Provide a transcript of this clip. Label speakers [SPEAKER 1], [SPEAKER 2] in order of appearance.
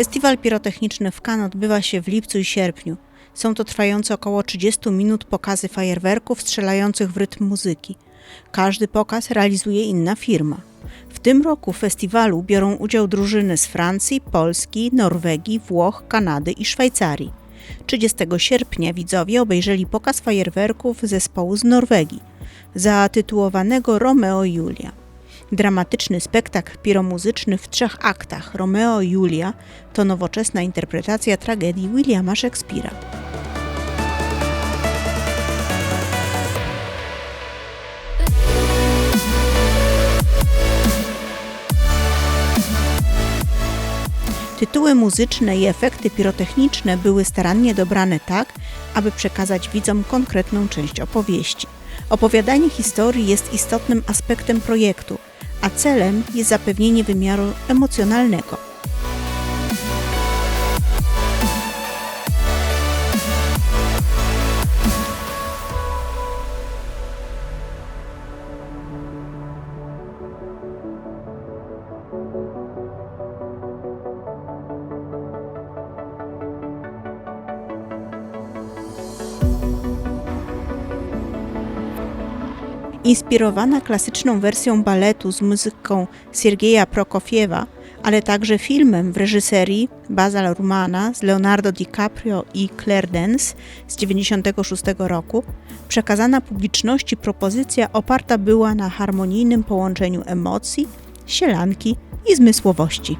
[SPEAKER 1] Festiwal pirotechniczny w Cannes odbywa się w lipcu i sierpniu. Są to trwające około 30 minut pokazy fajerwerków strzelających w rytm muzyki. Każdy pokaz realizuje inna firma. W tym roku w festiwalu biorą udział drużyny z Francji, Polski, Norwegii, Włoch, Kanady i Szwajcarii. 30 sierpnia widzowie obejrzeli pokaz fajerwerków zespołu z Norwegii, zatytułowanego Romeo i Julia. Dramatyczny spektakl piromuzyczny w trzech aktach Romeo i Julia to nowoczesna interpretacja tragedii Williama Shakespeare'a. Tytuły muzyczne i efekty pirotechniczne były starannie dobrane tak, aby przekazać widzom konkretną część opowieści. Opowiadanie historii jest istotnym aspektem projektu, a celem jest zapewnienie wymiaru emocjonalnego. Inspirowana klasyczną wersją baletu z muzyką Siergieja Prokofiewa, ale także filmem w reżyserii Baza Rumana z Leonardo DiCaprio i Claire Danes z 1996 roku, przekazana publiczności propozycja oparta była na harmonijnym połączeniu emocji, sielanki i zmysłowości.